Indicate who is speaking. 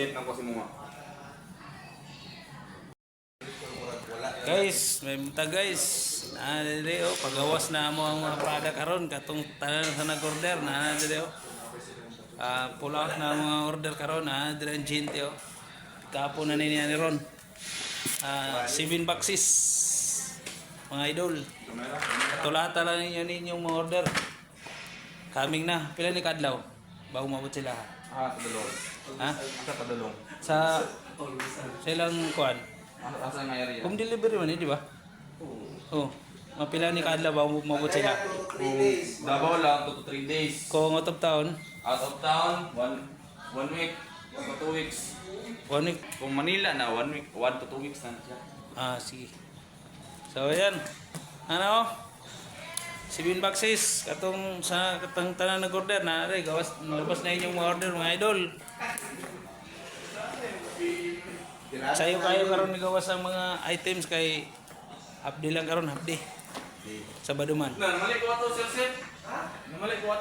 Speaker 1: Jet na ko si Muma.
Speaker 2: Guys, may muta guys. Na dili oh, pagawas na mo ang mga product karon katong tanan sa nag-order na dili oh. Ah, pull out na ang mga order karon na dili ang gente oh. Kapo na ni ni ron. Ah, seven boxes. Mga idol. Tulata lang ninyo ninyong mga order. Coming na. Pila ni kadlaw? Bago mabot sila.
Speaker 1: Ah, padulong.
Speaker 2: Ha?
Speaker 1: Asa padulong?
Speaker 2: Sa sa ilang kuan.
Speaker 1: Asa asa nga area?
Speaker 2: Home delivery man eh, di ba? Oo. Oh. Mapila ni kadlaw bago mabot sila.
Speaker 1: Kung Davao lang, 2 to 3 days.
Speaker 2: Kung out of town,
Speaker 1: Out of town, 1 one week, 1 to 2 weeks.
Speaker 2: one week.
Speaker 1: Kung Manila na, 1 week, 1 to 2 weeks na siya.
Speaker 2: Ah, sige. So, ayan. Ano? Seven boxes. Katong sa katang tanan nag-order na rin. Gawas, nalabas na inyong mga order mga idol. Sayo kayo karon gawas ang mga items kay Abdi lang karon Abdi. Sa Baduman.
Speaker 1: Na, namalik ko ato, sir, sir. Ha? Namalik ko.